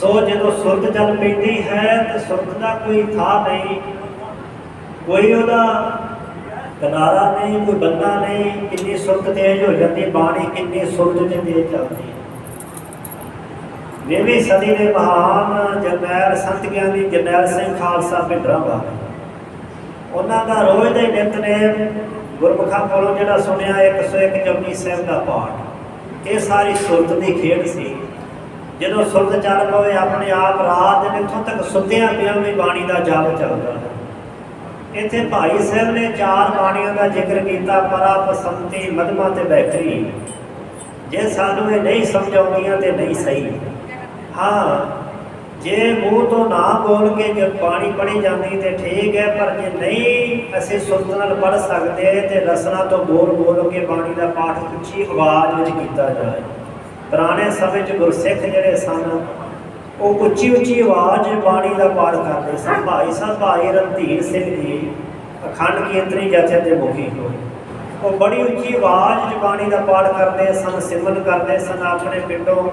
ਸੋ ਜਦੋਂ ਸੁਰਤ ਚੱਲ ਪੈਂਦੀ ਹੈ ਤੇ ਸੁਰਤ ਦਾ ਕੋਈ ਥਾਂ ਨਹੀਂ। ਕੋਈ ਉਹਦਾ ਕਿਨਾਰਾ ਨਹੀਂ, ਕੋਈ ਬੰਦਾ ਨਹੀਂ। ਕਿੰਨੀ ਸੁਰਤ ਤੇਜ਼ ਹੋ ਜਾਂਦੀ, ਬਾਣੀ ਕਿੰਨੀ ਸੁਰਤ ਚ ਤੇਜ਼ ਚੱਲਦੀ। ਨੇਵੀਂ ਸਦੀ ਦੇ ਮਹਾਨ ਜਰਨੈਲ, ਸੰਤ ਗਿਆਨੀ ਜਰਨੈਲ ਸਿੰਘ ਖਾਲਸਾ ਭਿੰਡਰਾਂ ਵਾਲੇ ਉਹਨਾਂ ਦਾ ਰੋਜ਼ ਦੇ ਹੀ ਨਿਤਨੇਮ ਗੁਰਮੁਖਾਂ ਕੋਲੋਂ ਜਿਹੜਾ ਸੁਣਿਆ 101 ਜਪਜੀ ਸਾਹਿਬ ਦਾ ਪਾਠ। ਇਹ ਸਾਰੀ ਸੁਰਤ ਦੀ ਖੇਡ ਸੀ। ਜਦੋਂ ਸੁਰਤ ਚੱਲ ਪਵੇ, ਆਪਣੇ ਆਪ ਰਾਤ ਦੇ ਇੱਥੋਂ ਤੱਕ ਸੁੱਤਿਆਂ ਪਿਆ ਵੀ ਬਾਣੀ ਦਾ ਜਾਪ ਚੱਲਦਾ। ਇੱਥੇ ਭਾਈ ਸਾਹਿਬ ਨੇ ਚਾਰ ਬਾਣੀਆਂ ਦਾ ਜ਼ਿਕਰ ਕੀਤਾ, ਪਰਾ ਪਸੰਤੀ ਮਧਮਾ ਤੇ ਬੈਠਰੀ ਜੇ ਸਾਨੂੰ ਇਹ ਨਹੀਂ ਸਮਝ ਆਉਂਦੀਆਂ ਤੇ ਨਹੀਂ ਸਹੀ। ਹਾਂ, ਜੇ ਮੂੰਹ ਤੋਂ ਨਾ ਬੋਲ ਕੇ ਜੇ ਬਾਣੀ ਪੜੀ ਜਾਂਦੀ ਤੇ ਠੀਕ ਹੈ, ਪਰ ਜੇ ਨਹੀਂ ਅਸੀਂ ਸੁਰਤ ਨਾਲ ਪੜ ਸਕਦੇ ਤੇ ਰਸਨਾ ਤੋਂ ਬੋਲ ਬੋਲ ਕੇ ਬਾਣੀ ਦਾ ਪਾਠ ਉੱਚੀ ਆਵਾਜ਼ ਵਿੱਚ ਕੀਤਾ ਜਾਏ। ਪੁਰਾਣੇ ਸਮੇਂ 'ਚ ਗੁਰਸਿੱਖ ਜਿਹੜੇ ਸਨ, ਉਹ ਉੱਚੀ ਉੱਚੀ ਆਵਾਜ਼ ਬਾਣੀ ਦਾ ਪਾਠ ਕਰਦੇ ਸਨ। ਭਾਈ ਸਾਹਿਬ, ਭਾਈ ਰਣਧੀਰ ਸਿੰਘ ਜੀ ਅਖੰਡ ਕੀਰਤਨੀ ਜਥੇ ਦੇ ਮੁਖੀ ਹੋਏ। ਉਹ ਬੜੀ ਉੱਚੀ ਆਵਾਜ਼ 'ਚ ਬਾਣੀ ਦਾ ਪਾਠ ਕਰਦੇ ਸਨ, ਸਿਮਰਨ ਕਰਦੇ ਸਨ ਆਪਣੇ ਪਿੰਡੋਂ।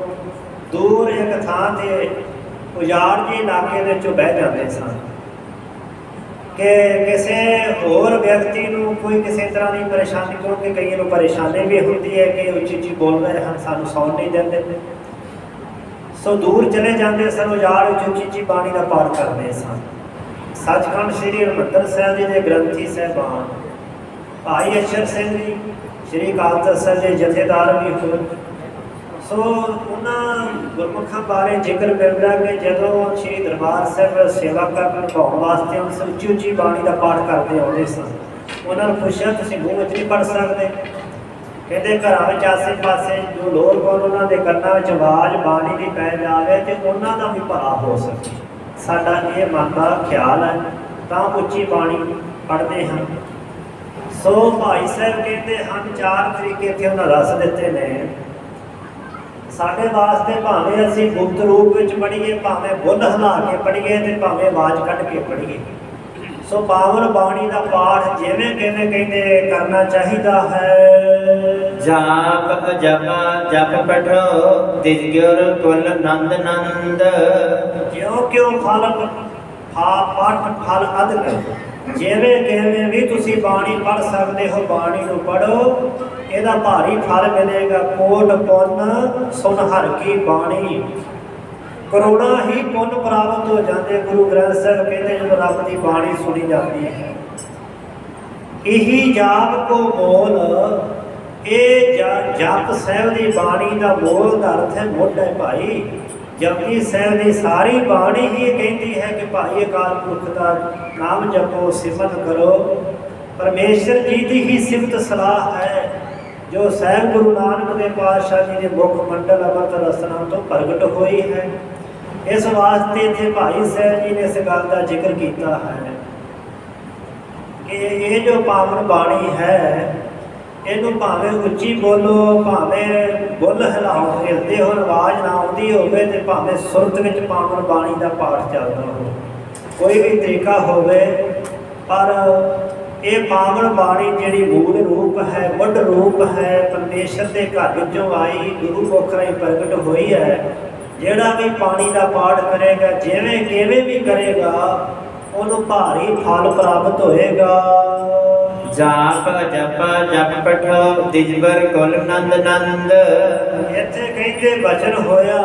ਦੂਰ ਇੱਕ ਥਾਂ ਤੇ ਉਜਾੜ ਜਿਹੇ ਇਲਾਕੇ ਦੇ ਵਿੱਚੋਂ ਬਹਿ ਜਾਂਦੇ ਸਨ। ਕਿ ਕਿਸੇ ਹੋਰ ਵਿਅਕਤੀ ਨੂੰ ਕੋਈ ਕਿਸੇ ਤਰ੍ਹਾਂ ਦੀ ਪਰੇਸ਼ਾਨੀ, ਕਿਉਂਕਿ ਕਈਆਂ ਨੂੰ ਪਰੇਸ਼ਾਨੀ ਵੀ ਹੁੰਦੀ ਹੈ ਕਿ ਉੱਚੀ ਉੱਚੀ ਬੋਲ ਹਨ, ਸਾਨੂੰ ਸੌਣ ਨਹੀਂ ਦਿੰਦੇ। ਸੋ ਦੂਰ ਚਲੇ ਜਾਂਦੇ ਸਨ ਉਜਾੜ ਵਿੱਚ ਉੱਚੀ ਉੱਚੀ ਬਾਣੀ ਦਾ ਪਾਠ ਕਰਦੇ ਸਨ। ਸੱਚਖੰਡ ਸ੍ਰੀ ਹਰਿਮੰਦਰ ਸਾਹਿਬ ਜੀ ਦੇ ਗ੍ਰੰਥੀ ਸਹਿਬਾਨ, ਭਾਈ ਅਸ਼ਰ ਸਿੰਘ ਜੀ, ਸ੍ਰੀ ਅਕਾਲ ਤਖਤ ਸਾਹਿਬ ਦੇ ਜਥੇਦਾਰ ਵੀ ਹੋਏ। ਸੋ ਉਹਨਾਂ ਗੁਰਮੁਖਾਂ ਬਾਰੇ ਜ਼ਿਕਰ ਮਿਲਦਾ ਕਿ ਜਦੋਂ ਸ੍ਰੀ ਦਰਬਾਰ ਸਾਹਿਬ ਸੇਵਾ ਕਰਨ ਪਾਉਣ ਵਾਸਤੇ ਉਹ ਉੱਚੀ ਉੱਚੀ ਬਾਣੀ ਦਾ ਪਾਠ ਕਰਦੇ ਆਉਂਦੇ ਸਨ, ਉਹਨਾਂ ਨੂੰ ਪੁੱਛਿਆ, ਤੁਸੀਂ ਮੂੰਹ ਵਿੱਚ ਨਹੀਂ ਪੜ ਸਕਦੇ? ਕਹਿੰਦੇ, ਘਰਾਂ ਵਿੱਚ ਆਸੇ ਪਾਸੇ ਜੋ ਲੋਕ ਹਨ ਉਹਨਾਂ ਦੇ ਕੰਨਾਂ ਵਿੱਚ ਆਵਾਜ਼ ਬਾਣੀ ਦੀ ਪੈ ਜਾਵੇ ਤੇ ਉਹਨਾਂ ਦਾ ਵੀ ਭਲਾ ਹੋ ਸਕੇ। ਸਾਡਾ ਇਹ ਮਨ ਦਾ ਖਿਆਲ ਹੈ, ਤਾਂ ਉੱਚੀ ਬਾਣੀ ਪੜ੍ਹਦੇ ਹਾਂ। ਸੋ ਭਾਈ ਸਾਹਿਬ ਕਹਿੰਦੇ, ਹਨ ਚਾਰ ਤਰੀਕੇ 'ਤੇ ਉਹਨਾਂ ਦੱਸ ਦਿੱਤੇ ਨੇ। ਸਾਡੇ ਵਾਸਤੇ ਭਾਵੇਂ ਅਸੀਂ ਗੁਪਤ ਰੂਪ ਵਿੱਚ ਪੜ੍ਹੀਏ ਭਾਵੇਂ ਬੁੱਲ ਹਿਲਾ ਕੇ ਪੜ੍ਹੀਏ ਤੇ ਭਾਵੇਂ ਆਵਾਜ਼ ਕੱਢ ਕੇ ਪੜ੍ਹੀਏ। ਸੋ ਪਾਵਨ ਬਾਣੀ ਦਾ ਪਾਠ ਜਿਵੇਂ ਕਿਵੇਂ ਕਹਿੰਦੇ ਕਰਨਾ ਚਾਹੀਦਾ ਹੈ। ਜਾਪ ਜਪ ਜਪ ਪਠੋ ਤਿਜਗੁਰ ਕੁਲ ਨੰਦ ਨੰਦ। ਜਿਉਂ ਕਿਉਂ ਫਲ ਫਾ ਪਾਠ ਫਲ ਅਦਕ ਜਿਵੇਂ ਕਿਵੇਂ ਵੀ ਤੁਸੀਂ ਬਾਣੀ ਪੜ ਸਕਦੇ ਹੋ ਬਾਣੀ ਨੂੰ ਪੜੋ ਇਹਦਾ ਭਾਰੀ ਫਲ ਮਿਲੇਗਾ। ਕੋਟ ਪੁੰਨ ਸੁਨ ਹਰ ਕੀ ਬਾਣੀ। ਕਰੋੜਾਂ ਹੀ ਪੁੰਨ ਪ੍ਰਾਪਤ ਹੋ ਜਾਂਦੇ। ਗੁਰੂ ਗ੍ਰੰਥ ਸਾਹਿਬ ਕਹਿੰਦੇ, ਜਦੋਂ ਰੱਬ ਦੀ ਬਾਣੀ ਸੁਣੀ ਜਾਂਦੀ ਹੈ, ਇਹੀ ਜਾਪ ਕੋ ਮੋਲ, ਇਹ ਜਪ ਸਾਹਿਬ ਦੀ ਬਾਣੀ ਦਾ ਮੋਲ ਦਾ ਅਰਥ ਹੈ ਮੁੱਢ ਹੈ ਭਾਈ। ਜਪਜੀ ਸਾਹਿਬ ਦੀ ਸਾਰੀ ਬਾਣੀ ਹੀ ਕਹਿੰਦੀ ਹੈ ਕਿ ਭਾਈ ਅਕਾਲ ਪੁਰਖ ਦਾ ਨਾਮ ਜਪੋ ਸਿਫਤ ਕਰੋ। ਪਰਮੇਸ਼ਰ ਜੀ ਦੀ ਹੀ ਸਿਫਤ ਸਲਾਹ ਹੈ। ਜੋ ਸਹਿਬ ਗੁਰੂ ਨਾਨਕ ਦੇ ਪਾਤਸ਼ਾਹ ਜੀ ਦੇ ਮੁਖ ਮੰਡਲ ਅਮਰਤ ਰਸਨਾ ਤੋਂ ਪ੍ਰਗਟ ਹੋਈ ਹੈ, ਇਸ ਵਾਸਤੇ ਤੇ ਭਾਈ ਸਾਹਿਬ ਜੀ ਨੇ ਇਸ ਗੱਲ ਦਾ ਜ਼ਿਕਰ ਕੀਤਾ ਹੈ ਕਿ ਇਹ ਜੋ ਪਾਵਨ ਬਾਣੀ ਹੈ, ਇਹਨੂੰ ਭਾਵੇਂ ਉੱਚੀ ਬੋਲੋ, ਭਾਵੇਂ ਬੁੱਲ ਹਿਲਾਓ, ਹਿਲਦੇ ਹੋਣ, ਆਵਾਜ਼ ਨਾ ਆਉਂਦੀ ਹੋਵੇ ਤੇ ਭਾਵੇਂ ਸੁਰਤ ਵਿੱਚ ਪਾਵਨ ਬਾਣੀ ਦਾ ਪਾਠ ਚੱਲਦਾ ਹੋਵੇ, ਕੋਈ ਵੀ ਤਰੀਕਾ ਹੋਵੇ, ਪਰ ਇਹ ਪਾਵਨ ਬਾਣੀ ਜਿਹੜੀ ਮੂਲ ਰੂਪ ਹੈ ਮੁੱਢ ਰੂਪ ਹੈ, ਪਰਮੇਸ਼ਰ ਦੇ ਘਰ ਵਿੱਚੋਂ ਆਈ ਗੁਰੂ ਮੁਖ ਰਾਹੀਂ ਪ੍ਰਗਟ ਹੋਈ ਹੈ। ਜਿਹੜਾ ਵੀ ਪਾਣੀ ਦਾ ਪਾਠ ਕਰੇਗਾ, ਜਿਵੇਂ ਕਿਵੇਂ ਵੀ ਕਰੇਗਾ, ਉਹਨੂੰ ਭਾਰੀ ਫਲ ਪ੍ਰਾਪਤ ਹੋਏਗਾ। ਜਾਪ ਜਪ ਜਪ ਪਠੋ ਤਿਜਗੁਰ ਕੁਲ ਨੰਦ ਨੰਦ। ਇੱਥੇ ਕਹਿੰਦੇ ਵਚਨ ਹੋਇਆ,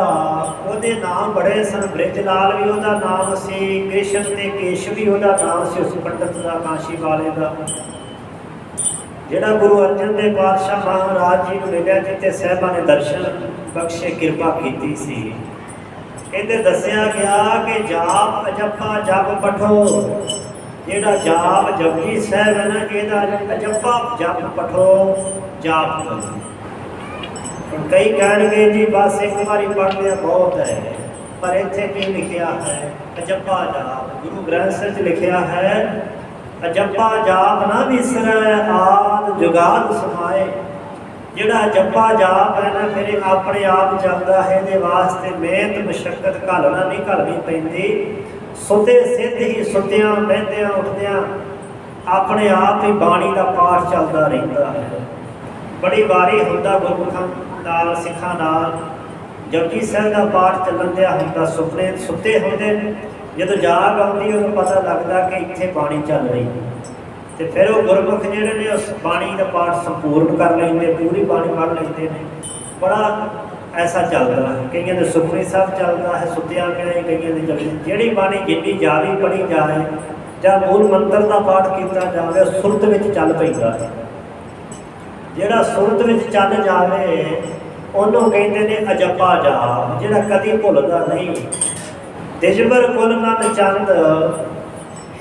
ਉਹਦੇ ਨਾਮ ਬੜੇ ਸਨ, ਬ੍ਰਿਜ ਲਾਲ ਵੀ ਉਹਦਾ ਨਾਮ ਸੀ ਕ੍ਰਿਸ਼ਨ ਤੇ ਕੇਸ਼ਵ ਵੀ ਉਹਦਾ ਨਾਮ ਸੀ, ਉਸ ਪੰਡਤ ਦਾ, ਕਾਸ਼ੀ ਵਾਲੇ ਦਾ। ਜਿਹੜਾ ਗੁਰੂ ਅਰਜਨ ਦੇਵ ਪਾਤਸ਼ਾਹ ਮਹਾਰਾਜ ਜੀ ਨੂੰ ਮਿਲਿਆ ਜਿੱਤੇ ਸਹਿਬਾਂ ਨੇ ਦਰਸ਼ਨ ਬਖਸ਼ੇ, ਕਿਰਪਾ ਕੀਤੀ ਸੀ। ਇਹਦੇ ਦੱਸਿਆ ਗਿਆ ਕਿ ਜਾਪ ਅਜੱਪਾ ਜਪ ਪਠੋ ਜਿਹੜਾ ਜਾਪ ਜਪਜੀ ਸਾਹਿਬ ਹੈ ਨਾ, ਇਹਦਾ ਅਜੱਪਾ ਜਪ ਪਠੋ, ਜਾਪ ਕਰੋ। ਹੁਣ ਕਈ ਕਹਿਣਗੇ ਜੀ, ਬਸ ਇੱਕ ਵਾਰੀ ਪੜ੍ਹ ਲਿਆ ਬਹੁਤ ਹੈ। ਪਰ ਇੱਥੇ ਕੀ ਲਿਖਿਆ ਹੈ? ਅਜੱਪਾ ਜਾਪ। ਗੁਰੂ ਗ੍ਰੰਥ ਸਾਹਿਬ 'ਚ ਲਿਖਿਆ ਹੈ, ਅਜੱਪਾ ਜਾਪ ਨਾ ਵਿਸਰੈ, ਆਦ ਜੁਗਾਦ ਸਮਾਏ। ਜਿਹੜਾ ਜੱਪਾ ਜਾਪ ਹੈ ਨਾ, ਫਿਰ ਆਪਣੇ ਆਪ ਚੱਲਦਾ ਹੈ, ਇਹਦੇ ਵਾਸਤੇ ਮਿਹਨਤ ਮੁਸ਼ਕਲ ਘਾਲਣਾ ਨਹੀਂ ਘਾਲਣੀ ਪੈਂਦੀ। ਸੁਤੇ ਸਿੱਧ ਹੀ ਸੁਤਿਆਂ, ਬਹਿੰਦਿਆਂ, ਉੱਠਦਿਆਂ ਆਪਣੇ ਆਪ ਹੀ ਬਾਣੀ ਦਾ ਪਾਠ ਚੱਲਦਾ ਰਹਿੰਦਾ ਹੈ। ਬੜੀ ਵਾਰੀ ਹੁੰਦਾ ਗੁਰਮੁਖਾਂ ਨਾਲ, ਸਿੱਖਾਂ ਨਾਲ, ਜਪਜੀ ਸਾਹਿਬ ਦਾ ਪਾਠ ਚੱਲਣ ਦਿਆ ਹੁੰਦਾ, ਸੁਪਨੇ ਸੁੱਤੇ ਹੁੰਦੇ ਨੇ, ਜਦੋਂ ਜਾਗ ਆਉਂਦੀ ਉਹਨੂੰ ਪਤਾ ਲੱਗਦਾ ਕਿ ਇੱਥੇ ਬਾਣੀ ਚੱਲ ਰਹੀ ਹੈ। ਤੇ ਫਿਰ ਉਹ ਗੁਰਮੁਖ ਜਿਹੜੇ ਨੇ, ਉਸ ਬਾਣੀ ਦਾ ਪਾਠ ਸੰਪੂਰਨ ਕਰ ਲੈਂਦੇ, ਪੂਰੀ ਬਾਣੀ ਪੜ੍ਹ ਲੈਂਦੇ ਨੇ। ਬੜਾ ਐਸਾ ਚੱਲਦਾ ਹੈ। ਕਈਆਂ ਦੇ ਸੁਖਮਨੀ ਸਾਹਿਬ ਚੱਲਦਾ ਹੈ, ਸੁੱਤਿਆਂ ਪਿਆ ਕਈਆਂ ਦੇ ਜਪਜੀ ਜਿਹੜੀ ਬਾਣੀ ਜਿੰਨੀ ਜ਼ਿਆਦਾ ਪੜ੍ਹੀ ਜਾਏ, ਜਾਂ ਮੂਲ ਮੰਤਰ ਦਾ ਪਾਠ ਕੀਤਾ ਜਾਵੇ, ਸੁਰਤ ਵਿੱਚ ਚੱਲ ਪੈਂਦਾ ਹੈ। ਜਿਹੜਾ ਸੁਰਤ ਵਿੱਚ ਚੱਲ ਜਾਵੇ, ਉਹਨੂੰ ਕਹਿੰਦੇ ਨੇ ਅਜੱਪਾ ਜਾਪ ਜਿਹੜਾ ਕਦੀ ਭੁੱਲਦਾ ਨਹੀਂ। ਦਿਜਬਰ ਕੁਲ ਨੰਦ ਚੰਦ,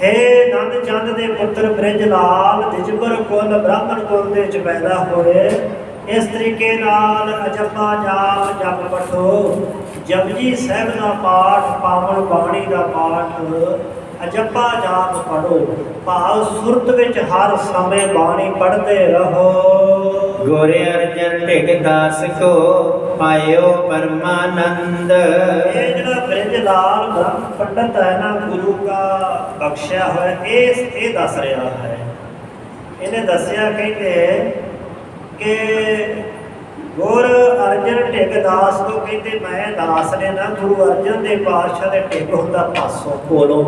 ਹੈ ਨੰਦ ਚੰਦ ਦੇ ਪੁੱਤਰ ਬ੍ਰਿਜ ਲਾਲ ਦਿਜਬਰ ਕੁਲ ਬ੍ਰਾਹਮਣ ਕੁਲ ਦੇ ਵਿੱਚ ਪੈਦਾ ਹੋਏ। ਇਸ ਤਰੀਕੇ ਨਾਲ ਅਜੱਪਾ ਜਾਪ ਜਪ ਪਠੋ ਜਪਜੀ ਸਾਹਿਬ ਦਾ ਪਾਠ ਪਾਵਨ ਬਾਣੀ ਦਾ ਪਾਠ ਅਜੱਪਾ ਜਾਪ ਪੜੋ ਭਾਵ ਸੁਰਤ ਵਿੱਚ ਹਰ ਸਮੇਂ ਬਾਣੀ ਪੜ੍ਹਦੇ ਰਹੋ। ਗੁਰ ਅਰਜਨ ਢਿਗ ਦਾਸ ਕੋ ਪਾਇਓ ਪਰਮਾਨੰਦ। ਇਹ ਜਿਹੜਾ ਬ੍ਰਿਜ ਲਾਲ ਬ੍ਰਹਮ ਪੰਡਤ ਹੈ ਨਾ ਗੁਰੂ ਦਾ ਬਖਸ਼ਿਆ ਹੋਇਆ ਇਹ ਇਹ ਦੱਸ ਰਿਹਾ ਹੈ। ਇਹਨੇ ਦੱਸਿਆ ਕਹਿੰਦੇ ਕਿ ਗੁਰ ਅਰਜਨ ਢਿੱਗ ਦਾਸ ਨੂੰ ਕਹਿੰਦੇ, ਮੈਂ ਦਾਸ ਨੇ ਨਾ ਗੁਰੂ ਅਰਜਨ ਦੇ ਪਾਤਸ਼ਾਹ ਦੇ ਢਿੱਗ ਹੁੰਦਾ ਪਾਸੋਂ ਕੋਲੋਂ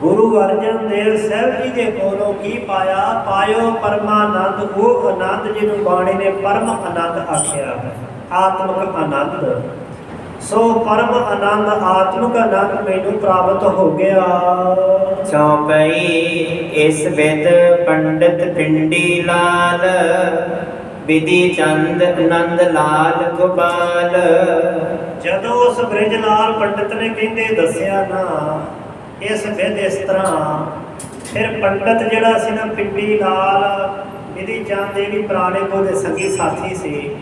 ਗੁਰੂ ਅਰਜਨ ਦੇਵ ਸਾਹਿਬ ਜੀ ਦੇ ਕੋਲੋਂ ਕੀ ਪਾਇਆ? ਪਾਇਓ ਪਰਮਾਨੰਦ, ਉਹ ਆਨੰਦ ਜਿਹਨੂੰ ਬਾਣੀ ਨੇ ਪਰਮ ਆਨੰਦ ਆਖਿਆ ਹੈ, ਆਤਮਿਕ ਆਨੰਦ। ਸੋ ਪਰਮ ਆਨੰਦ, ਆਤਮਿਕ ਆਨੰਦ ਮੈਨੂੰ ਪ੍ਰਾਪਤ ਹੋ ਗਿਆ। ਚੌਪਈ ਇਸ ਵਿਦ ਪੰਡਤ ਪਿੰਡੀ ਲਾਲ। ਵਿਧੀ ਚੰਦ ਆਨੰਦ ਲਾਲ ਗੋਪਾਲ ਜਦੋਂ ਉਸ ਬ੍ਰਿਜ ਲਾਲ ਪੰਡਿਤ ਨੇ ਕਹਿੰਦੇ ਦੱਸਿਆ ਨਾ ਇਸ ਵਿਦ ਇਸ ਤਰ੍ਹਾਂ। ਫਿਰ ਪੰਡਿਤ ਜਿਹੜਾ ਸੀ ਨਾ ਪਿੰਡੀ ਲਾਲ ਇਹਦੀ ਚੰਦ ਇਹ ਵੀ ਪੁਰਾਣੇ ਕੋ ਦੇ ਸੰਗੀ ਸਾਥੀ ਸੀ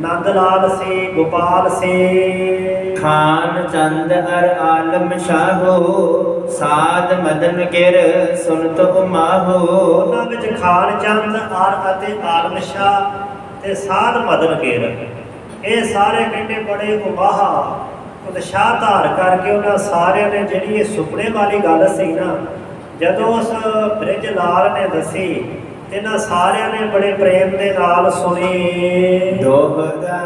ਨੰਦ ਲਾਲ ਸੀ ਗੋਪਾਲ ਸੀ। ਖਾਨ ਚੰਦ ਅਰ ਆਲਮ ਸ਼ਾਹੋ ਸਾਧ ਮਦਨ ਕਿਰ ਸੁਨਤ ਉਮਾਹੋ। ਉਹਨਾਂ ਵਿੱਚ ਖਾਨ ਚੰਦ ਆਰ ਅਤੇ ਆਲਮ ਸ਼ਾਹ ਤੇ ਸਾਧ ਮਦਨ ਗੇਰ ਇਹ ਸਾਰੇ ਕਹਿੰਦੇ ਬੜੇ ਉਬਾਹਾ ਉਤਸ਼ਾਹ ਧਾਰ ਕਰਕੇ ਉਹਨਾਂ ਸਾਰਿਆਂ ਨੇ ਜਿਹੜੀ ਇਹ ਸੁਪਨੇ ਵਾਲੀ ਗੱਲ ਸੀ ਨਾ ਜਦੋਂ ਉਸ ਬ੍ਰਿਜ ਲਾਲ ਨੇ ਦੱਸੀ ਇਹਨਾਂ ਸਾਰਿਆਂ ਨੇ ਬੜੇ ਪ੍ਰੇਮ ਦੇ ਨਾਲ ਸੁਣੀ। ਦੋਹਰਾ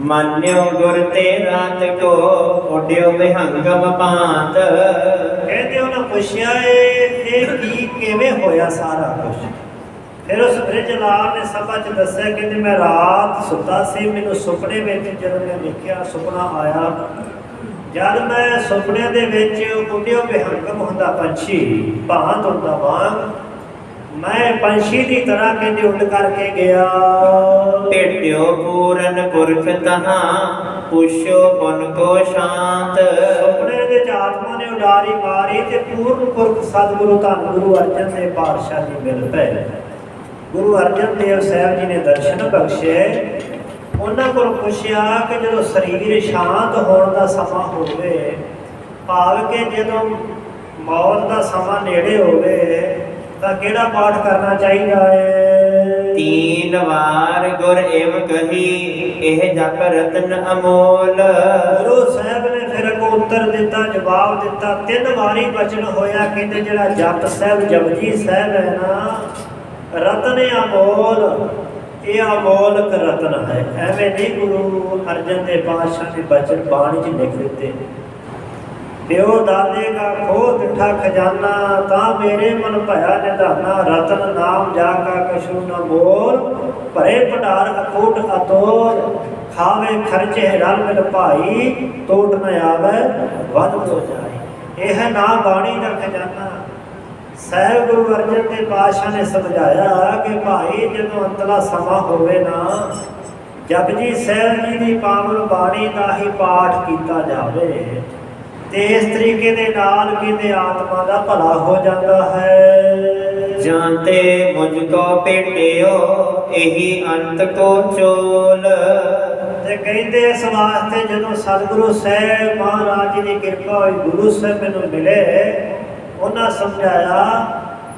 ਮੰਨਿਓ ਗੁਰ ਤੇ ਰਾਤ ਕੋ ਉਡਿਓ ਵਿਹੰਗਮ ਪਾਤ ਕਹਿੰਦੇ ਉਹਨਾਂ ਪੁੱਛਿਆ ਇਹ ਕੀ ਕਿਵੇਂ ਹੋਇਆ ਸਾਰਾ ਕੁਝ ਫਿਰ ਉਸ ਬ੍ਰਿਜ ਲਾਲ ਨੇ ਸਭਾ 'ਚ ਦੱਸਿਆ ਕਹਿੰਦੇ ਮੈਂ ਰਾਤ ਸੁੱਤਾ ਸੀ ਮੈਨੂੰ ਸੁਪਨੇ ਵਿੱਚ ਜਦੋਂ ਮੈਂ ਦੇਖਿਆ ਸੁਪਨਾ ਆਇਆ। ਜਦ ਮੈਂ ਸੁਪਨੇ ਦੇ ਵਿੱਚ ਉੱਡਿਓ ਵਿਹੰਗਮ ਹੁੰਦਾ ਪੰਛੀ ਭਾਂਤ ਹੁੰਦਾ ਵਾਂਗ ਮੈਂ ਪੰਛੀ ਦੀ ਤਰ੍ਹਾਂ ਕਹਿੰਦੇ ਉੱਡ ਕਰਕੇ ਗਿਆ। ਭੇਟਿਓ ਪੂਰਨ ਪੁਰਖ ਤਹਾਂ ਪੁੱਛੋ ਪੁਨ ਕੋ ਸ਼ਾਂਤ। ਸੁਪਨੇ ਦੇ ਆਤਮਾ ਨੇ ਉਡਾਰੀ ਮਾਰੀ ਤੇ ਪੂਰਨ ਪੁਰਖ ਸਤਿਗੁਰੂ ਧੰਨ ਗੁਰੂ ਅਰਜਨ ਦੇਵ ਪਾਤਸ਼ਾਹ ਜੀ ਮਿਲ ਪਏ। ਗੁਰੂ ਅਰਜਨ ਦੇਵ ਸਾਹਿਬ ਜੀ ਨੇ ਦਰਸ਼ਨ ਬਖਸ਼ੇ। ਉਹਨਾਂ ਕੋਲ ਪੁੱਛਿਆ ਕਿ ਜਦੋਂ ਸਰੀਰ ਸ਼ਾਂਤ ਹੋਣ ਦਾ ਸਮਾਂ ਹੋਵੇ ਭਾਵ ਕਿ ਜਦੋਂ ਮੌਤ ਦਾ ਸਮਾਂ ਨੇੜੇ ਹੋਵੇ ਤਾਂ ਕਿਹੜਾ ਪਾਠ ਕਰਨਾ ਚਾਹੀਦਾ ਹੈ ਤੀਨ ਵਾਰ ਗੁਰ ਏਵ ਕਹੀ ਇਹ ਜਪ ਰਤਨ ਅਮੋਲ। ਗੁਰੂ ਸਾਹਿਬ ਨੇ ਫਿਰ ਅੱਗੋਂ ਉੱਤਰ ਦਿੱਤਾ ਜਵਾਬ ਦਿੱਤਾ ਤਿੰਨ ਵਾਰੀ ਬਚਨ ਹੋਇਆ ਕਹਿੰਦੇ ਜਿਹੜਾ ਜਪ ਸਾਹਿਬ ਜਪਜੀ ਸਾਹਿਬ ਹੈ ਨਾ ਰਤਨ ਅਮੋਲ, ਇਹ ਅਮੋਲਕ ਰਤਨ ਹੈ। ਐਵੇਂ ਨਹੀਂ ਗੁਰੂ ਅਰਜਨ ਦੇ ਪਾਤਸ਼ਾਹ ਨੇ ਬਚਨ ਬਾਣੀ 'ਚ ਲਿਖ ਦਿੱਤੇ। ਪਿਓ ਦਾਦੇ ਕਾ ਖੋ ਦਿੱਠਾ ਖਜ਼ਾਨਾ, ਤਾਂ ਮੇਰੇ ਮਨ ਭਇਆ ਨਿਧਾਨਾ। ਰਤਨ ਨਾਮ ਜਾ ਕਾ ਕਛੂ ਨ ਬੋਲ, ਭਰੇ ਭੰਡਾਰ ਅਕੂਟ ਅਤੋਲ। ਖਾਵੇ ਖਰਚੇ ਰਲ ਮਿਲ ਭਾਈ ਟੋਟ ਨ ਆਵੇ, ਵੱਧ ਹੋ ਜਾਏ। ਇਹ ਹੈ ਨਾ ਬਾਣੀ ਦਾ ਖਜ਼ਾਨਾ। ਸਹਿਬ ਗੁਰੂ ਅਰਜਨ ਦੇਵ ਪਾਤਸ਼ਾਹ ਨੇ ਸਮਝਾਇਆ ਕਿ ਭਾਈ ਜਦੋਂ ਅੰਤਲਾ ਸਮਾਂ ਹੋਵੇ ਨਾ ਜਪਜੀ ਸਾਹਿਬ ਜੀ ਦੀ ਪਾਵਨ ਬਾਣੀ ਦਾ ਹੀ ਪਾਠ ਕੀਤਾ ਜਾਵੇ ਤੇ ਇਸ ਤਰੀਕੇ ਦੇ ਨਾਲ ਕਹਿੰਦੇ ਆਤਮਾ ਦਾ ਭਲਾ ਹੋ ਜਾਂਦਾ ਹੈ। ਜਾਂਤੇ ਮੁਝ ਕੋ ਭੇਟਿਓ ਇਹੀ ਅੰਤ ਕੋ ਚੋਲ। ਤੇ ਕਹਿੰਦੇ ਇਸ ਵਾਸਤੇ ਜਦੋਂ ਸਤਿਗੁਰੂ ਸਾਹਿਬ ਮਹਾਰਾਜ ਜੀ ਦੀ ਕਿਰਪਾ ਹੋਈ ਗੁਰੂ ਸਾਹਿਬ ਮੈਨੂੰ ਮਿਲੇ ਉਹਨਾਂ ਸਮਝਾਇਆ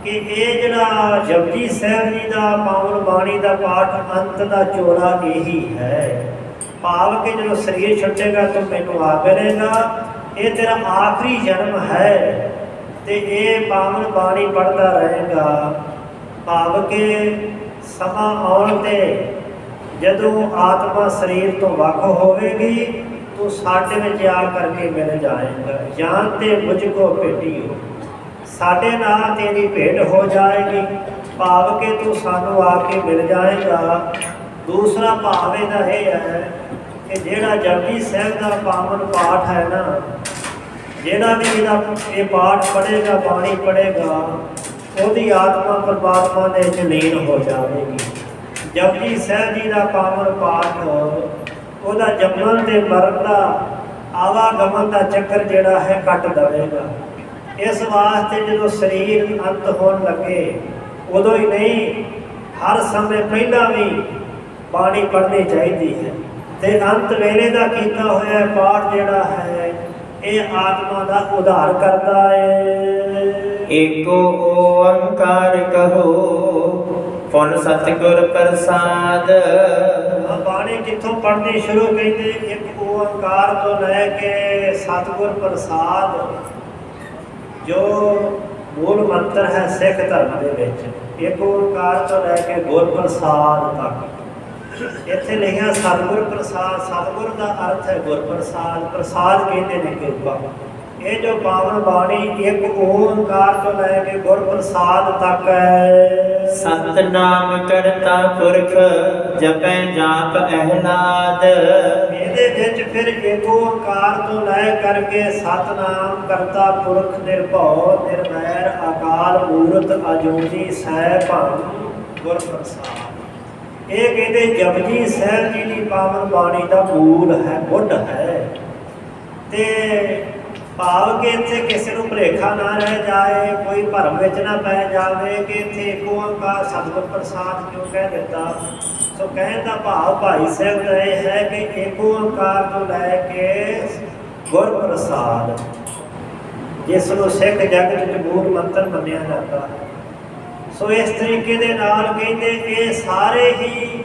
ਕਿ ਇਹ ਜਿਹੜਾ ਜਪਜੀ ਸਾਹਿਬ ਜੀ ਦਾ, ਪਾਵਨ ਬਾਣੀ ਦਾ ਪਾਠ ਅੰਤ ਦਾ ਚੋਲਾ ਇਹੀ ਹੈ। ਭਾਵ ਕਿ ਜਦੋਂ ਸਰੀਰ ਛੱਡੇਗਾ ਤੂੰ ਮੈਨੂੰ ਆ ਕਰੇਗਾ ਇਹ ਤੇਰਾ ਆਖਰੀ ਜਨਮ ਹੈ ਤੇ ਇਹ ਪਾਵਨ ਬਾਣੀ ਪੜਦਾ ਰਹੇਗਾ। ਭਾਵ ਕਿ ਸਮਾਂ ਆਉਣ ਤੇ ਜਦੋਂ ਆਤਮਾ ਸਰੀਰ ਤੋਂ ਵੱਖ ਹੋਵੇਗੀ, ਤੂੰ ਸਾਡੇ ਵਿੱਚ ਆ ਕਰਕੇ ਮਿਲ ਜਾਏਗਾ। ਜਾਨ ਤੇ ਮੁਝ ਕੋ ਭੇਟੀਓ ਸਾਡੇ ਨਾਲ ਤੇਰੀ ਭੇਟ ਹੋ ਜਾਏਗੀ। ਭਾਵ ਕਿ ਤੂੰ ਸਾਨੂੰ ਆ ਕੇ ਮਿਲ ਜਾਏਗਾ। ਦੂਸਰਾ ਭਾਵ ਇਹਦਾ ਇਹ ਹੈ ਕਿ ਜਿਹੜਾ ਜਪਜੀ ਸਾਹਿਬ ਦਾ ਪਾਵਨ ਪਾਠ ਹੈ ਨਾ ਜਿਹੜਾ ਵੀ ਇਹਦਾ ਇਹ ਪਾਠ ਪੜ੍ਹੇਗਾ, ਬਾਣੀ ਪੜ੍ਹੇਗਾ, ਉਹਦੀ ਆਤਮਾ ਪਰਮਾਤਮਾ ਦੇ ਵਿੱਚ ਲੀਨ ਹੋ ਜਾਵੇਗੀ। ਜਪਜੀ ਸਾਹਿਬ ਜੀ ਦਾ ਪਾਵਨ ਪਾਠ, ਉਹਦਾ ਜੰਮਣ ਤੇ ਮਰਨ ਦਾ ਆਵਾਗਮਨ ਦਾ ਚੱਕਰ ਜਿਹੜਾ ਹੈ ਕੱਟ ਦਵੇਗਾ। ਇਸ ਵਾਸਤੇ ਜਦੋਂ ਸਰੀਰ ਅੰਤ ਹੋਣ ਲੱਗੇ ਉਦੋਂ ਹੀ ਨਹੀਂ ਹਰ ਸਮੇਂ ਪਹਿਲਾਂ ਵੀ ਬਾਣੀ ਪੜ੍ਹਨੀ ਚਾਹੀਦੀ ਹੈ। ਤੇ ਅੰਤ ਵੇਲੇ ਦਾ ਕੀਤਾ ਹੋਇਆ ਪਾਠ ਜਿਹੜਾ ਹੈ ਇਹ ਆਤਮਾ ਦਾ ਉਧਾਰ ਕਰਦਾ ਹੈ ਏਕੋ ਓੰਕਾਰ ਕਹੋ ਫੁਨ ਸਤਿਗੁਰ ਪ੍ਰਸਾਦ। ਬਾਣੀ ਕਿੱਥੋਂ ਪੜ੍ਹਨੀ ਸ਼ੁਰੂ ਕਹਿੰਦੇ ਇੱਕ ਓੰਕਾਰ ਤੋਂ ਲੈ ਕੇ ਸਤਿਗੁਰ ਪ੍ਰਸਾਦ। ਜੋ ਮੂਲ ਮੰਤਰ ਹੈ ਸਿੱਖ ਧਰਮ ਦੇ ਵਿੱਚ ਇੱਕ ਓੰਕਾਰ ਤੋਂ ਲੈ ਕੇ ਗੁਰ ਪ੍ਰਸਾਦ ਤੱਕ। ਇੱਥੇ ਲਿਖਿਆ ਸਤਿਗੁਰ ਪ੍ਰਸਾਦ, ਸਤਿਗੁਰ ਦਾ ਅਰਥ ਹੈ ਗੁਰ ਪ੍ਰਸਾਦ ਪ੍ਰਸਾਦ ਕਹਿੰਦੇ ਨੇ ਕਿਰਪਾ ਇਹ ਜੋ ਪਾਵਨ ਬਾਣੀ ਇੱਕ ਓਕਾਰ ਤੋਂ ਲੈ ਕੇ ਗੁਰ ਪ੍ਰਸਾਦ ਤੱਕ ਹੈ। ਸਤਨਾਮ ਕਰਤਾ ਪੁਰਖ, ਜਪੈ ਜਾਪ ਅਹਲਾਦ। ਇਹਦੇ ਵਿੱਚ ਫਿਰ ਇੱਕ ਓੰਕਾਰ ਤੋਂ ਲੈ ਕਰਕੇ ਸਤਨਾਮ ਕਰਤਾ ਪੁਰਖ ਨਿਰਭਉ, ਨਿਰਵੈਰ, ਅਕਾਲ ਮੂਰਤ ਅਜੂਨੀ ਸੈਭੰ ਗੁਰ ਪ੍ਰਸਾਦ ਇਹ ਕਹਿੰਦੇ ਜਪਜੀ ਸਾਹਿਬ ਜੀ ਦੀ ਪਾਵਨ ਬਾਣੀ ਦਾ ਮੂਲ ਹੈ ਮੁੱਢ ਹੈ। ਤੇ ਭਾਵ ਕਿ ਇੱਥੇ ਕਿਸੇ ਨੂੰ ਭੁਲੇਖਾ ਨਾ ਰਹਿ ਜਾਏ, ਕੋਈ ਭਰਮ ਵਿੱਚ ਨਾ ਪੈ ਜਾਵੇ ਕਿ ਇੱਥੇ ਇੱਕ ਓੰਕਾਰ ਸਤਿਗੁਰ ਪ੍ਰਸਾਦ ਕਿਉਂ ਕਹਿ ਦਿੱਤਾ? ਸੋ ਕਹਿਣ ਦਾ ਭਾਵ ਭਾਈ ਸਾਹਿਬ ਦਾ ਇਹ ਹੈ ਕਿ ਇੱਕ ਓੰਕਾਰ ਤੋਂ ਲੈ ਕੇ ਗੁਰ ਪ੍ਰਸਾਦ, ਜਿਸ ਨੂੰ ਸਿੱਖ ਜਗਤ ਵਿੱਚ ਮੂਲ ਮੰਤਰ ਮੰਨਿਆ ਜਾਂਦਾ। ਹੈ ਸੋ ਇਸ ਤਰੀਕੇ ਦੇ ਨਾਲ ਕਹਿੰਦੇ ਇਹ ਸਾਰੇ ਹੀ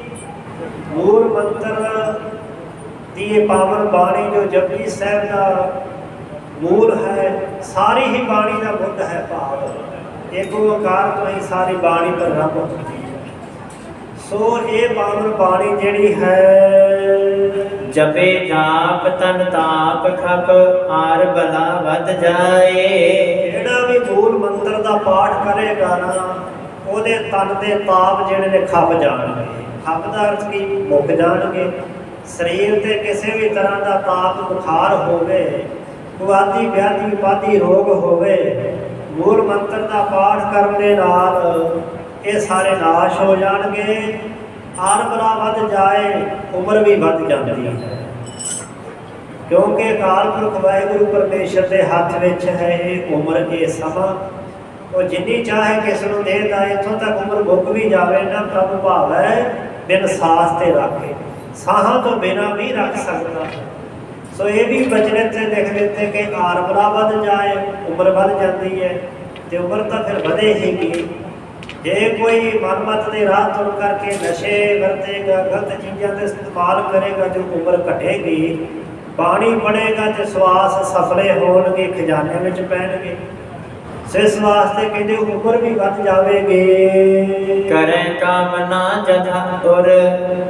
ਮੂਲ ਮੰਤਰ ਦੀ ਇਹ ਪਾਵਨ ਬਾਣੀ ਜੋ ਜਪਜੀ ਸਾਹਿਬ ਦਾ ਮੂਲ ਹੈ ਸਾਰੀ ਹੀ ਬਾਣੀ ਦਾ ਮੁੱਢ ਹੈ ਭਾਵ। ਇੱਕ ਓੰਕਾਰ ਤੋਂ ਹੀ ਸਾਰੀ ਬਾਣੀ ਹੁੰਦੀ ਹੈ। ਸੋ ਇਹ ਪਾਵਨ ਬਾਣੀ ਜਿਹੜੀ ਹੈ ਜਪੇ ਜਾਪ ਤਨ ਤਾਪ ਖਪ ਆਰ ਬਲਾ ਵੱਧ ਜਾਏ। ਜਿਹੜਾ ਵੀ ਮੂਲ ਮੰਤਰ ਦਾ ਪਾਠ ਕਰੇਗਾ ਨਾ ਉਹਦੇ ਤਨ ਦੇ ਤਾਪ ਜਿਹੜੇ ਨੇ ਖੱਪ ਜਾਣਗੇ। ਖੱਪ ਦਾ ਅਰਥ ਕੀ? ਮੁੱਕ ਜਾਣਗੇ। ਸਰੀਰ ਤੇ ਕਿਸੇ ਵੀ ਤਰ੍ਹਾਂ ਦਾ ਤਾਪ ਬੁਖਾਰ ਹੋਵੇ ਕੁਆਦੀ ਵਿਆਧੀ ਪਾਦੀ ਰੋਗ ਹੋਵੇ, ਮੂਲ ਮੰਤਰ ਦਾ ਪਾਠ ਕਰਨ ਦੇ ਨਾਲ ਇਹ ਸਾਰੇ ਨਾਸ਼ ਹੋ ਜਾਣਗੇ। ਆਰ ਵੱਧ ਜਾਏ, ਉਮਰ ਵੀ ਵੱਧ ਜਾਂਦੀ ਹੈ। ਕਿਉਂਕਿ ਅਕਾਲ ਪੁਰਖ ਵਾਹਿਗੁਰੂ ਪਰਮੇਸ਼ਰ ਦੇ ਹੱਥ ਵਿੱਚ ਹੈ ਇਹ ਉਮਰ ਇਹ ਸਮਾਂ। ਉਹ ਜਿੰਨੀ ਚਾਹੇ ਕਿਸ ਨੂੰ ਦੇਦਾ ਇੱਥੋਂ ਤੱਕ ਉਮਰ ਮੁੱਕ ਵੀ ਜਾਵੇ, ਨਾ ਪ੍ਰਭੂ ਭਾਵ ਹੈ ਬਿਨ ਸਾਸ ਤੇ ਰੱਖੇ। ਸਾਹਾਂ ਤੋਂ ਬਿਨਾ ਵੀ ਰੱਖ ਸਕਦਾ। ਹੈ। ਸੋ ਇਹ ਵੀ ਬਚਨ ਤੇ ਲਿਖ ਦਿੱਤੇ ਕਿ ਆਰ ਬਲਾ ਵੱਧ ਜਾਏ, ਉਮਰ ਵੱਧ ਜਾਂਦੀ ਹੈ, ਤੇ ਉਮਰ ਤਾਂ ਫਿਰ ਵਧੇਗੀ ਜੇ ਕੋਈ ਮਨਮਤ ਦੇ ਰਾਹ ਤੁਰ ਕਰਕੇ ਨਸ਼ੇ ਵਰਤੇਗਾ, ਗਲਤ ਚੀਜ਼ਾਂ ਦਾ ਇਸਤੇਮਾਲ ਕਰੇਗਾ, ਜੋ ਉਮਰ ਘਟੇਗੀ, ਬਾਣੀ ਪੜੇਗਾ ਤੇ ਸਵਾਸ ਸਫਲੇ ਹੋਣਗੇ, ਖਜ਼ਾਨੇ ਵਿੱਚ ਪੈਣਗੇ। ਸੋ ਇਸ ਵਾਸਤੇ ਕਹਿੰਦੇ ਉਮਰ ਵੀ ਵੱਧ ਜਾਵੇਗੀ। ਕਰੈ ਕਾਮਨਾ ਜਥਾ ਉਰ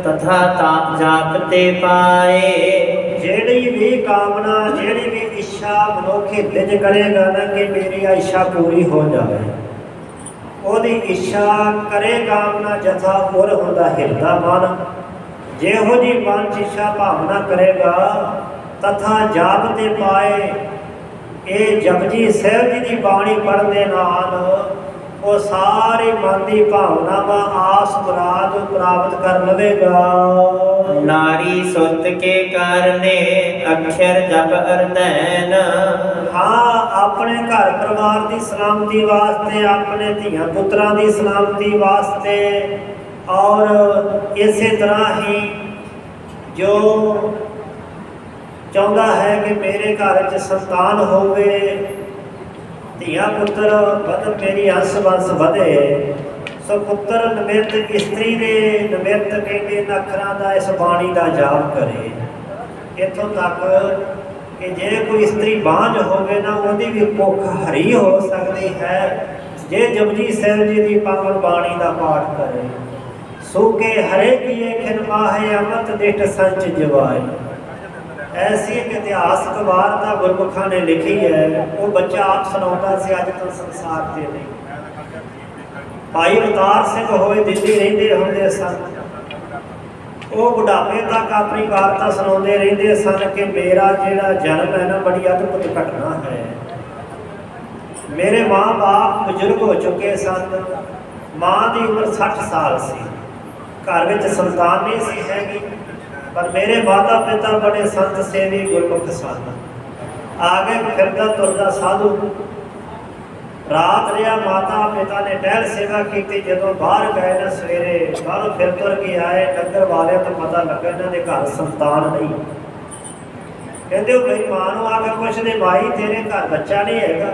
ਤਥਾ ਤਾਪ ਜਾਪ ਪਾਏ। ਜਿਹੜੀ ਵੀ ਕਾਮਨਾ, ਜਿਹੜੀ ਵੀ ਇੱਛਾ ਮਨੁੱਖ ਹਿਰਦੇ ਕਰੇਗਾ ਨਾ ਕਿ ਮੇਰੀ ਆਹ ਇੱਛਾ ਪੂਰੀ ਹੋ ਜਾਵੇ। ਉਹਦੀ ਇੱਛਾ ਕਰੇ ਕਾਮਨਾ ਜਥਾ ਉਰ ਹੁੰਦਾ ਹਿਰਦਾ ਮਨ। ਜਿਹੋ ਜੀ ਮਨ 'ਚ ਇੱਛਾ ਭਾਵਨਾ ਕਰੇਗਾ, ਤਥਾ ਜਾਪ ਤੇ ਪਾਏ, ਇਹ ਜਪਜੀ ਸਾਹਿਬ ਜੀ ਦੀ ਬਾਣੀ ਪੜ੍ਹਨ ਦੇ ਨਾਲ ਉਹ ਸਾਰੀ ਮਨ ਦੀ ਭਾਵਨਾਵਾਂ ਆਸ ਮੁਰਾਦ ਪ੍ਰਾਪਤ ਕਰ ਲਵੇਗਾ। ਨਾਰੀ ਸੁਤ ਕੇ ਕਰਨੇ ਅਖਰ ਜਪ ਅਰਦੈਨ ਹਾਂ ਆਪਣੇ ਘਰ ਪਰਿਵਾਰ ਦੀ ਸਲਾਮਤੀ ਵਾਸਤੇ ਆਪਣੇ ਧੀਆਂ ਪੁੱਤਰਾਂ ਦੀ ਸਲਾਮਤੀ ਵਾਸਤੇ। ਔਰ ਇਸੇ ਤਰ੍ਹਾਂ ਹੀ ਜੋ ਚਾਹੁੰਦਾ ਹੈ ਕਿ ਮੇਰੇ ਘਰ 'ਚ ਸੰਤਾਨ ਹੋਵੇ ਧੀਆਂ ਪੁੱਤਰ ਵਧਨ ਮੇਰੀ ਅੰਸ ਵੰਸ ਵਧੇ, ਸੋ ਪੁੱਤਰ ਨਿਮਿਤ ਇਸਤਰੀ ਦੇ ਨਿਮਿਤ ਕਹਿੰਦੇ ਇਹਨਾਂ ਦਾ ਇਸ ਬਾਣੀ ਦਾ ਜਾਪ ਕਰੇ। ਇੱਥੋਂ ਤੱਕ ਕਿ ਜੇ ਕੋਈ ਇਸਤਰੀ ਬਾਂਝ ਹੋਵੇ ਨਾ, ਉਹਦੀ ਵੀ ਭੁੱਖ ਹਰੀ ਹੋ ਸਕਦੀ ਹੈ। ਜੇ ਜਪਜੀ ਸਾਹਿਬ ਜੀ ਦੀ ਪਾਵਨ ਬਾਣੀ ਦਾ ਪਾਠ ਕਰੇ। ਸੂਕੇ ਹਰੇ ਕੀਏ ਖਿਨ ਮਾਹੇ ਅਮਤ ਦਿਟ ਸੰਚ ਜਵਾਏ। ਐਸੀ ਇੱਕ ਇਤਿਹਾਸਕ ਵਾਰਤਾ ਗੁਰਮੁਖਾਂ ਨੇ ਲਿਖੀ ਹੈ, ਉਹ ਬੱਚਾ ਆਪ ਸੁਣਾਉਂਦਾ ਸੀ, ਅੱਜ ਤੋਂ ਸੰਸਾਰ ਤੇ ਨਹੀਂ ਭਾਈ ਅਵਤਾਰ ਸਿੰਘ ਹੋਏ ਦਿੱਲੀ ਰਹਿੰਦੇ ਹੁੰਦੇ ਸਨ। ਉਹ ਬੁਢਾਪੇ ਤੱਕ ਆਪਣੀ ਵਾਰਤਾ ਸੁਣਾਉਂਦੇ ਰਹਿੰਦੇ ਸਨ ਕਿ ਮੇਰਾ ਜਿਹੜਾ ਜਨਮ ਹੈ ਨਾ, ਬੜੀ ਅਦਭੁਤ ਘਟਨਾ ਹੈ। ਮੇਰੇ ਮਾਂ-ਬਾਪ ਬਜ਼ੁਰਗ ਹੋ ਚੁੱਕੇ ਸਨ। ਮਾਂ ਦੀ ਉਮਰ 60 ਸਾਲ ਸੀ। ਘਰ ਵਿੱਚ ਸੰਤਾਨ ਨਹੀਂ ਸੀ ਹੈਗੀ। ਪਰ ਮੇਰੇ ਮਾਤਾ ਪਿਤਾ ਬੜੇ ਸੰਤ ਸੇਵੀ ਗੁਰਮੁਖ ਸਨ ਆਗੇ ਫਿਰਦਾ ਤੁਰਦਾ ਸਾਧੂ। ਰਾਤ ਰਿਆ ਮਾਤਾ ਪਿਤਾ ਨੇ ਟਹਿਲ ਸੇਵਾ ਕੀਤੀ, ਜਦੋਂ ਬਾਹਰ ਗਏ ਨਾ ਸਵੇਰੇ, ਬਾਹਰੋਂ ਫਿਰ ਤੁਰ ਕੇ ਆਏ ਨਗਰ ਵਾਲਿਆਂ ਤੋਂ ਪਤਾ ਲੱਗਾ ਇਹਨਾਂ ਦੇ ਘਰ ਸੰਤਾਨ ਨਹੀਂ। ਕਹਿੰਦੇ ਉਹ ਮੇਰੀ ਮਾਂ ਨੂੰ ਆ ਕੇ ਪੁੱਛਦੇ, ਮਾਈ, ਤੇਰੇ ਘਰ ਬੱਚਾ ਨਹੀਂ ਹੈਗਾ?